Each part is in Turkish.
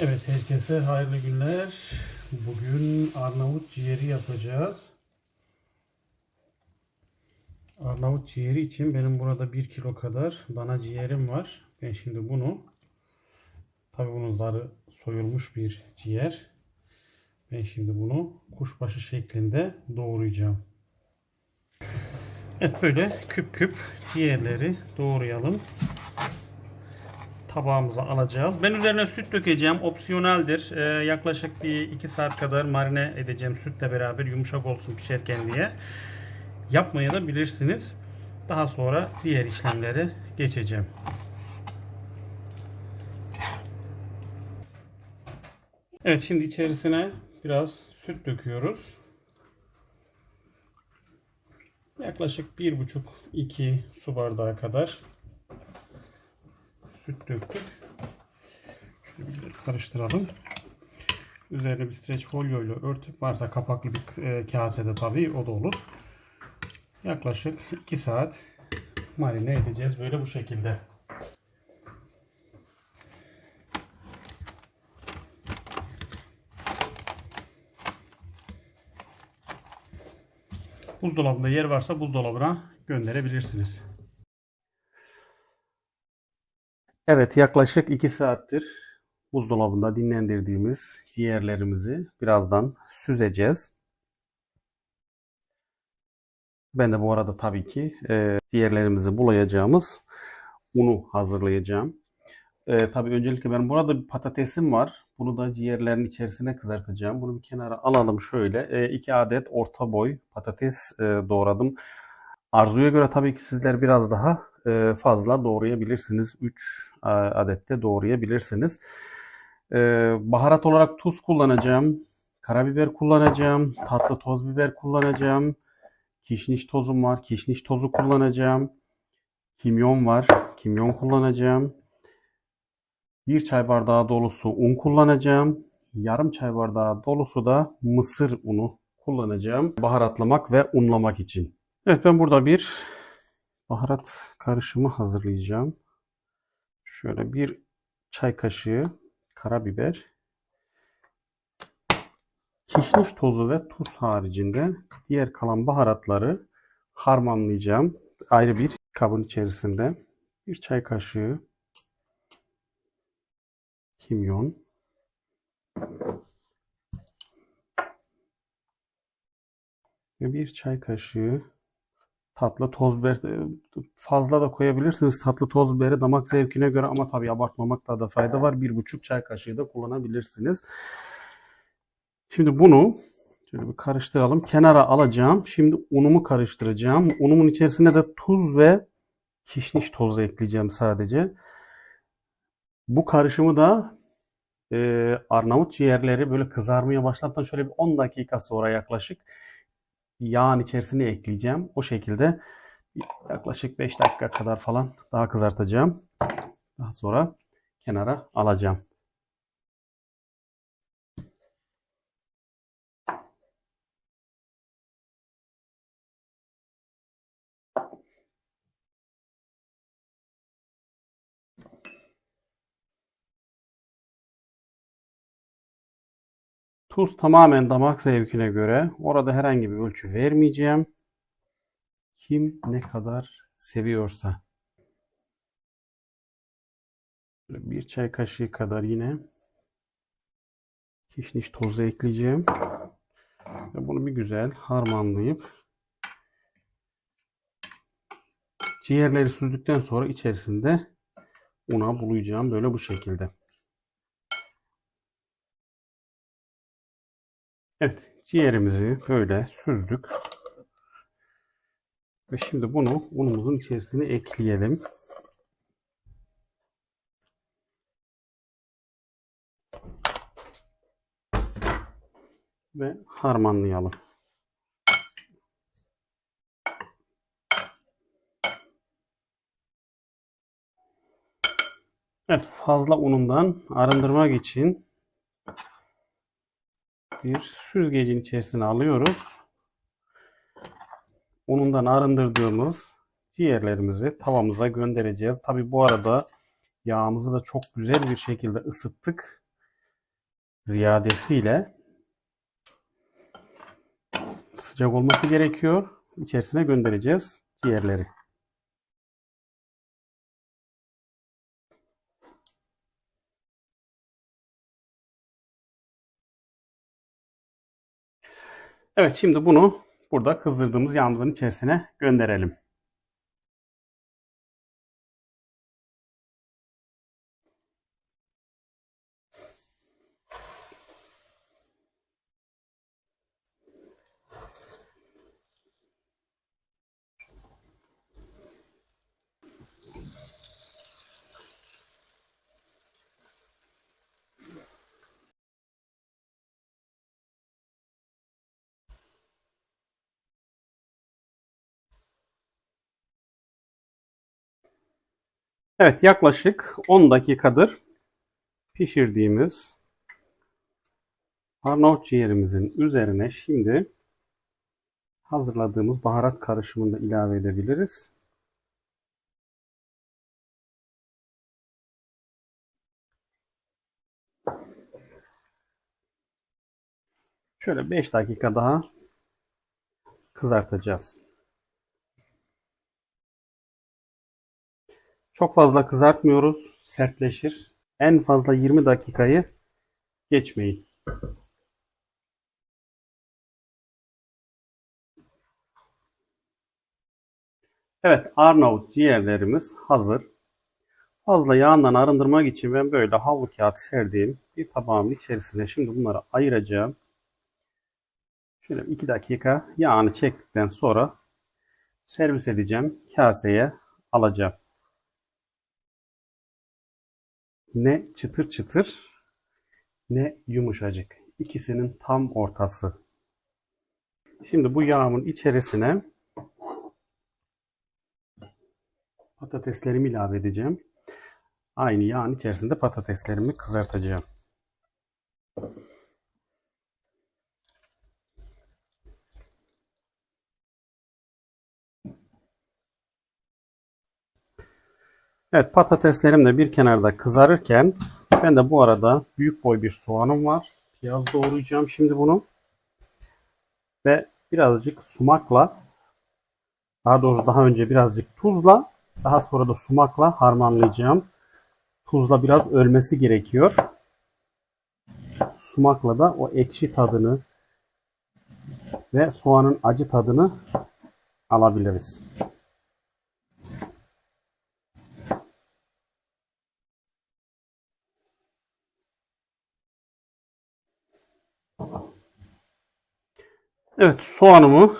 Evet herkese hayırlı günler. Bugün Arnavut ciğeri yapacağız. Arnavut ciğeri için benim burada 1 kilo kadar dana ciğerim var. Ben şimdi bunu tabi bunun zarı soyulmuş bir ciğer. Ben şimdi bunu kuşbaşı şeklinde doğrayacağım. Evet böyle küp küp ciğerleri doğrayalım tabağımıza alacağız. Ben üzerine süt dökeceğim. Opsiyoneldir. Ee, yaklaşık bir 2 saat kadar marine edeceğim sütle beraber yumuşak olsun pişerken diye. Yapmaya da bilirsiniz. Daha sonra diğer işlemlere geçeceğim. Evet şimdi içerisine biraz süt döküyoruz. Yaklaşık 1,5-2 su bardağı kadar süt döktük. Şöyle bir karıştıralım. Üzerine bir streç folyo ile örtüp varsa kapaklı bir e, kasede tabii o da olur. Yaklaşık 2 saat marine edeceğiz böyle bu şekilde. Buzdolabında yer varsa buzdolabına gönderebilirsiniz. Evet yaklaşık 2 saattir buzdolabında dinlendirdiğimiz ciğerlerimizi birazdan süzeceğiz. Ben de bu arada tabii ki e, ciğerlerimizi bulayacağımız unu hazırlayacağım. E, tabii öncelikle ben burada bir patatesim var. Bunu da ciğerlerin içerisine kızartacağım. Bunu bir kenara alalım şöyle. 2 adet orta boy patates e, doğradım. Arzuya göre tabii ki sizler biraz daha e, fazla doğrayabilirsiniz. 3 adet de doğrayabilirsiniz. E, baharat olarak tuz kullanacağım. Karabiber kullanacağım. Tatlı toz biber kullanacağım. Kişniş tozum var. Kişniş tozu kullanacağım. Kimyon var. Kimyon kullanacağım. Bir çay bardağı dolusu un kullanacağım. Yarım çay bardağı dolusu da mısır unu kullanacağım. Baharatlamak ve unlamak için. Evet ben burada bir baharat karışımı hazırlayacağım. Şöyle bir çay kaşığı karabiber, kişniş tozu ve tuz haricinde diğer kalan baharatları harmanlayacağım. Ayrı bir kabın içerisinde bir çay kaşığı kimyon, ve bir çay kaşığı tatlı toz biber fazla da koyabilirsiniz. Tatlı toz biberi damak zevkine göre ama tabii abartmamakta da fayda var. Bir buçuk çay kaşığı da kullanabilirsiniz. Şimdi bunu şöyle bir karıştıralım. Kenara alacağım. Şimdi unumu karıştıracağım. Unumun içerisine de tuz ve kişniş tozu ekleyeceğim sadece. Bu karışımı da e, Arnavut ciğerleri böyle kızarmaya başladıktan şöyle bir 10 dakika sonra yaklaşık yağın içerisine ekleyeceğim. O şekilde yaklaşık 5 dakika kadar falan daha kızartacağım. Daha sonra kenara alacağım. Tuz tamamen damak zevkine göre. Orada herhangi bir ölçü vermeyeceğim. Kim ne kadar seviyorsa. Bir çay kaşığı kadar yine kişniş tozu ekleyeceğim. Ve bunu bir güzel harmanlayıp ciğerleri süzdükten sonra içerisinde una bulayacağım. Böyle bu şekilde. Evet, ciğerimizi böyle süzdük. Ve şimdi bunu unumuzun içerisine ekleyelim. Ve harmanlayalım. Evet, fazla unundan arındırmak için bir süzgecin içerisine alıyoruz. Unundan arındırdığımız ciğerlerimizi tavamıza göndereceğiz. Tabi bu arada yağımızı da çok güzel bir şekilde ısıttık. ziyadesiyle sıcak olması gerekiyor. İçerisine göndereceğiz ciğerleri. Evet şimdi bunu burada kızdırdığımız yağımızın içerisine gönderelim. Evet yaklaşık 10 dakikadır pişirdiğimiz Arnavut ciğerimizin üzerine şimdi hazırladığımız baharat karışımını da ilave edebiliriz. Şöyle 5 dakika daha kızartacağız. Çok fazla kızartmıyoruz, sertleşir. En fazla 20 dakikayı geçmeyin. Evet, Arnavut ciğerlerimiz hazır. Fazla yağından arındırmak için ben böyle havlu kağıt serdiğim bir tabağın içerisine şimdi bunları ayıracağım. Şöyle 2 dakika yağını çektikten sonra servis edeceğim. Kaseye alacağım. Ne çıtır çıtır ne yumuşacık. İkisinin tam ortası. Şimdi bu yağımın içerisine patateslerimi ilave edeceğim. Aynı yağın içerisinde patateslerimi kızartacağım. Evet patateslerim de bir kenarda kızarırken ben de bu arada büyük boy bir soğanım var. Piyaz doğrayacağım şimdi bunu. Ve birazcık sumakla daha doğrusu daha önce birazcık tuzla daha sonra da sumakla harmanlayacağım. Tuzla biraz ölmesi gerekiyor. Sumakla da o ekşi tadını ve soğanın acı tadını alabiliriz. Evet soğanımı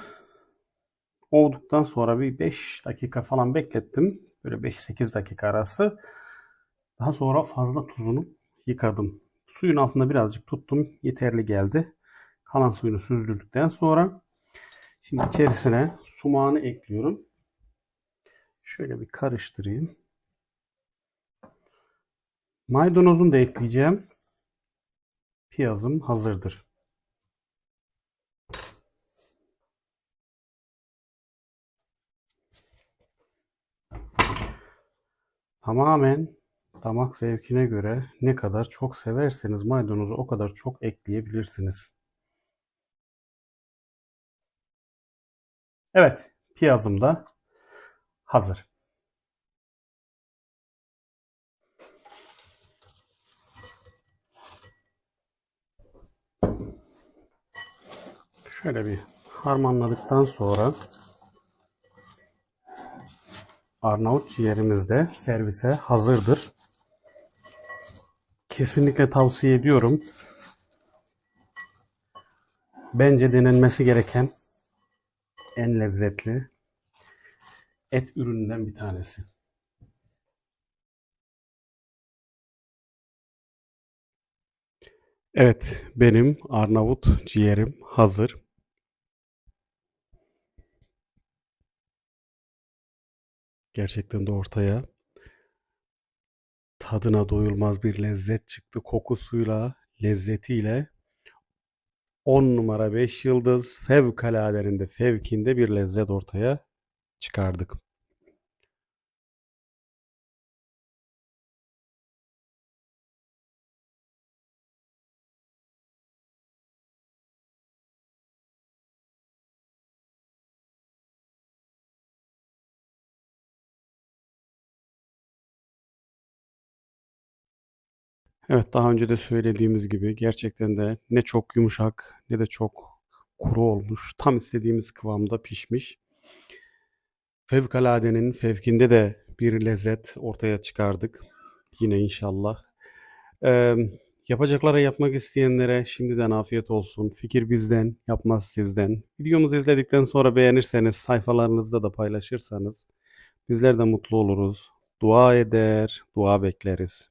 olduktan sonra bir 5 dakika falan beklettim. Böyle 5-8 dakika arası. Daha sonra fazla tuzunu yıkadım. Suyun altında birazcık tuttum. Yeterli geldi. Kalan suyunu süzdürdükten sonra şimdi içerisine sumağını ekliyorum. Şöyle bir karıştırayım. Maydanozunu da ekleyeceğim. Piyazım hazırdır. Tamamen damak zevkine göre ne kadar çok severseniz maydanozu o kadar çok ekleyebilirsiniz. Evet, piyazım da hazır. Şöyle bir harmanladıktan sonra Arnavut ciğerimiz de servise hazırdır. Kesinlikle tavsiye ediyorum. Bence denenmesi gereken en lezzetli et ürününden bir tanesi. Evet, benim Arnavut ciğerim hazır. Gerçekten de ortaya tadına doyulmaz bir lezzet çıktı. Kokusuyla, lezzetiyle 10 numara 5 yıldız fevkaladerinde fevkinde bir lezzet ortaya çıkardık. Evet daha önce de söylediğimiz gibi gerçekten de ne çok yumuşak ne de çok kuru olmuş. Tam istediğimiz kıvamda pişmiş. Fevkaladenin fevkinde de bir lezzet ortaya çıkardık. Yine inşallah. Ee, yapacaklara yapmak isteyenlere şimdiden afiyet olsun. Fikir bizden, yapmaz sizden. Videomuzu izledikten sonra beğenirseniz, sayfalarınızda da paylaşırsanız bizler de mutlu oluruz. Dua eder, dua bekleriz.